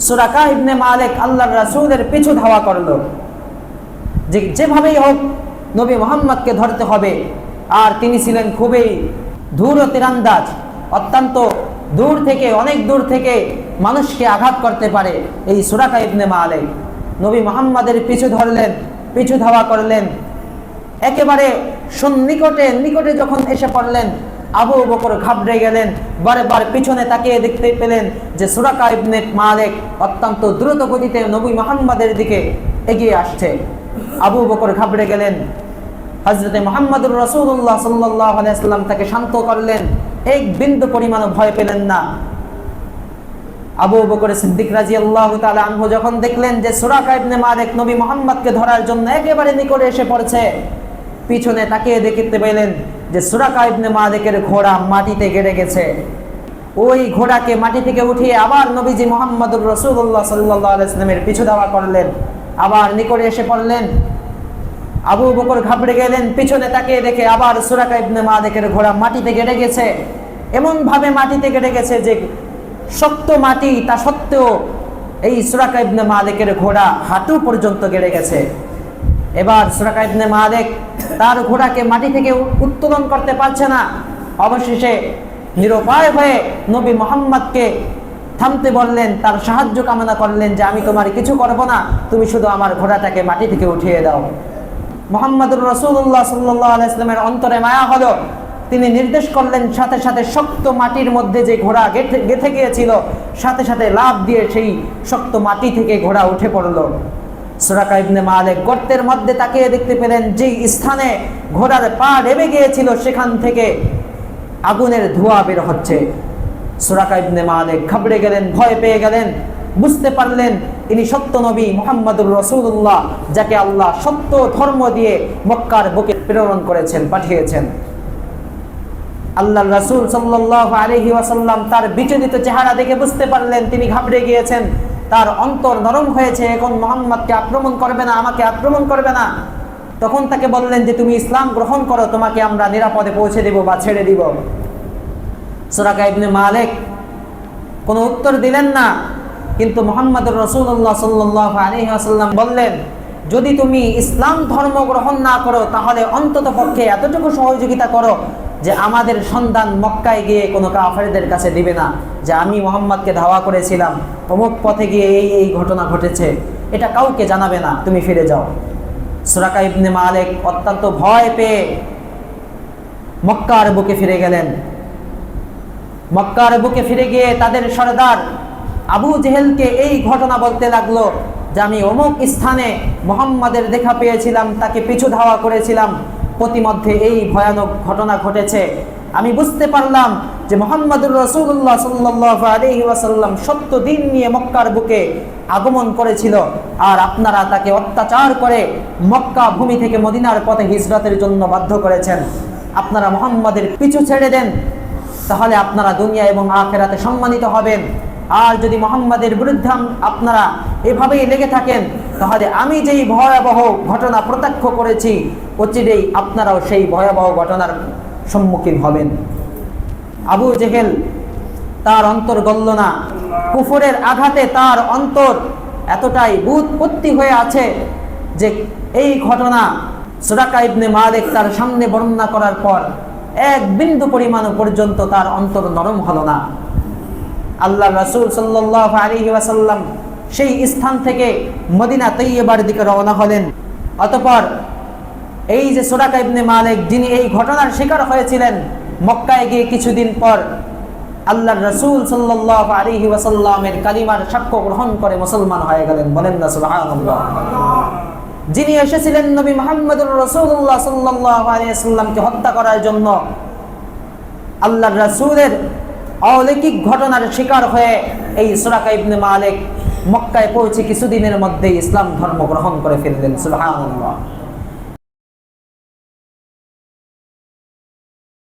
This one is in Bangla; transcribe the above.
সুরাকা ইবনে মালিক আল্লাহর রাসূলের পিছু ধাওয়া করল। যে, যেভাবেই হোক, নবী মোহাম্মদকে ধরতে হবে। আর তিনি ছিলেন খুবই ধূর ও তীরান্দাজ, অত্যন্ত দূর থেকে, অনেক দূর থেকে মানুষকে আঘাত করতে পারে এই সুরাকা ইবনে মালিক। নবী মোহাম্মদের পিছু ধরলেন, পিছু ধাওয়া করলেন। একেবারে সন্নিকটে, নিকটে যখন এসে পড়লেন আবু বকর ঘাবড়ে গেলেন, বারে বার পিছনে তাকিয়ে দেখতে পেলেন যে সুরাকা ইবনে মালিক অত্যন্ত দ্রুত গতিতে নবী মোহাম্মদের দিকে এগিয়ে আসছে। আবু বকর ঘাবড়ে গেলেন হজরতে মোহাম্মদুর রসুল্লাহ সাল্লাহ আলাইসাল্লাম তাকে শান্ত করলেন, এক বিন্দু পরিমাণও ভয় পেলেন না। আবু বকর সিদ্দিক রাজি আল্লাহ আনহু যখন দেখলেন যে সুরাকা ইবনে মালিক নবী মোহাম্মদকে ধরার জন্য একেবারে নিকটে এসে পড়ছে পিছনে তাকিয়ে দেখতে পেলেন যে সুরাকা ইবনে মালিকের ঘোড়া মাটিতে গেড়ে গেছে। ওই ঘোড়াকে মাটি থেকে উঠিয়ে আবার নবীজি মোহাম্মদুর রসুল্লাহ সাল্লাহ আলাইসলামের পিছু ধাওয়া করলেন। আবার নিকটে এসে পড়লেন। আবু বকর ঘাবড়ে গেলেন, পিছনে তাকিয়ে দেখে আবার সুরাকা ইবনে মালিকের ঘোড়া মাটিতে গেড়ে গেছে। এমন ভাবে মাটিতে গেড়ে গেছে যে শক্ত মাটি তা সত্ত্বেও এই সুরাকা ইবনে মালিকের ঘোড়া হাঁটু পর্যন্ত গেড়ে গেছে। এবার সুরাকা ইবনে মালিক তার ঘোড়াকে মাটি থেকে উত্তোলন করতে পারছে না। অবশেষে নিরুপায় হয়ে নবী মোহাম্মদকে থামতে বললেন, তার সাহায্য কামনা করলেন যে, আমি তোমার কিছু করব না, তুমি শুধু আমার ঘোড়াটাকে মাটি থেকে উঠিয়ে দাও। মোহাম্মদুর রসুল্লাহ সাল্লাহ অন্তরে মায়া হলো। তিনি নির্দেশ করলেন, সাথে সাথে শক্ত মাটির মধ্যে যে ঘোড়া গেথে গেথে গিয়েছিল, সাথে সাথে লাভ দিয়ে সেই শক্ত মাটি থেকে ঘোড়া উঠে পড়ল। সুরাকা ইবনে গর্তের মধ্যে তাকিয়ে দেখতে পেলেন যে স্থানে ঘোড়ার পা ডেবে গিয়েছিল, সেখান থেকে আগুনের ধোঁয়া বের হচ্ছে। সুরাকা ইবনে মালিক ঘাবড়ে গেলেন, ভয় পেয়ে গেলেন, বুঝতে পারলেন ইনি সত্য নবী মোহাম্মদুর রসুল্লাহ যাকে আল্লাহ সত্য ধর্ম দিয়ে মক্কার বুকে প্রেরণ করেছেন, পাঠিয়েছেন। আল্লাহ রাসুল সাল্লাহ আলহি ওয়াসাল্লাম তার বিচলিত চেহারা দেখে বুঝতে পারলেন, তিনি ঘাবড়ে গিয়েছেন। তার অন্তর নরম হয়েছে, এখন মোহাম্মদকে আক্রমণ করবে না, আমাকে আক্রমণ করবে না। তখন তাকে বললেন যে, তুমি ইসলাম গ্রহণ করো, তোমাকে আমরা নিরাপদে পৌঁছে দেব বা ছেড়ে দিব। সুরাকা ইবনে মালিক কোনো উত্তর দিলেন না, কিন্তু মোহাম্মদ রসুল্লাহ সাল্লাহ আলী আসাল্লাম বললেন, যদি তুমি ইসলাম ধর্ম গ্রহণ না করো, তাহলে অন্তত পক্ষে এতটুকু সহযোগিতা করো যে, আমাদের সন্তান মক্কায় গিয়ে কোনো কাফেরদের কাছে দিবে না। যে আমি মোহাম্মদকে ধাওয়া করেছিলাম, অমুক পথে গিয়ে এই এই ঘটনা ঘটেছে। এটা কাউকে জানাবে না, তুমি ফিরে যাও। সুরাকা ইবনে মালিক অত্যন্ত ভয় পেয়ে মক্কার বুকে ফিরে গেলেন। মক্কার বুকে ফিরে গিয়ে তাদের সরদার আবু জেহেলকে এই ঘটনা বলতে লাগল যে আমি অমুক স্থানে মোহাম্মদের দেখা পেয়েছিলাম, তাকে পিছু ধাওয়া করেছিলাম। প্রতিমধ্যে এই ভয়ানক ঘটনা ঘটেছে। আমি বুঝতে পারলাম যে মোহাম্মদুর রসুল্লাহ সাল্লাহ আলহি ওয়াসাল্লাম সত্য দিন নিয়ে মক্কার বুকে আগমন করেছিল আর আপনারা তাকে অত্যাচার করে মক্কা ভূমি থেকে মদিনার পথে হিজরতের জন্য বাধ্য করেছেন। আপনারা মোহাম্মদের পিছু ছেড়ে দেন, তাহলে আপনারা দুনিয়া এবং আখেরাতে সম্মানিত হবেন। আর যদি মোহাম্মদের বিরুদ্ধে আপনারা এভাবেই লেগে থাকেন, তাহলে আমি যেই ভয়াবহ ঘটনা প্রত্যক্ষ করেছি, অচিরেই আপনারাও সেই ভয়াবহ ঘটনার সম্মুখীন হবেন। আবু জেহেল, তার অন্তর গল্ল না। কুফরের আঘাতে তার অন্তর এতটাই বুৎপত্তি হয়ে আছে যে এই ঘটনা সুরাকা ইবনে মালিক তার সামনে বর্ণনা করার পর এক বিন্দু পরিমাণ পর্যন্ত তার অন্তর নরম হলো না। আল্লাহ রাসুল সাল্লাহ আলী ওয়াসাল্লাম সেই স্থান থেকে মদিনা তৈয়বার দিকে রওনা হলেন। অতপর এই যে সোরাকা ইবনে মালিক, যিনি এই ঘটনার শিকার হয়েছিলেন মক্কায় গিয়ে কিছুদিন পর আল্লাহ রসুল সাল্লাহ আলী ওয়াসাল্লামের কালিমার সাক্ষ্য গ্রহণ করে মুসলমান হয়ে গেলেন। বলেন যিনি এসেছিলেন নবী মোহাম্মদুর রসুল্লাহ সাল্লাহ হত্যা করার জন্য আল্লাহ রসুলের অলৌকিক ঘটনার শিকার হয়ে এই সুরাকা ইবনে মালিক মক্কায় পৌঁছে কিছুদিনের মধ্যে ইসলাম ধর্ম গ্রহণ করে ফেললেন। সুবহানাল্লাহ।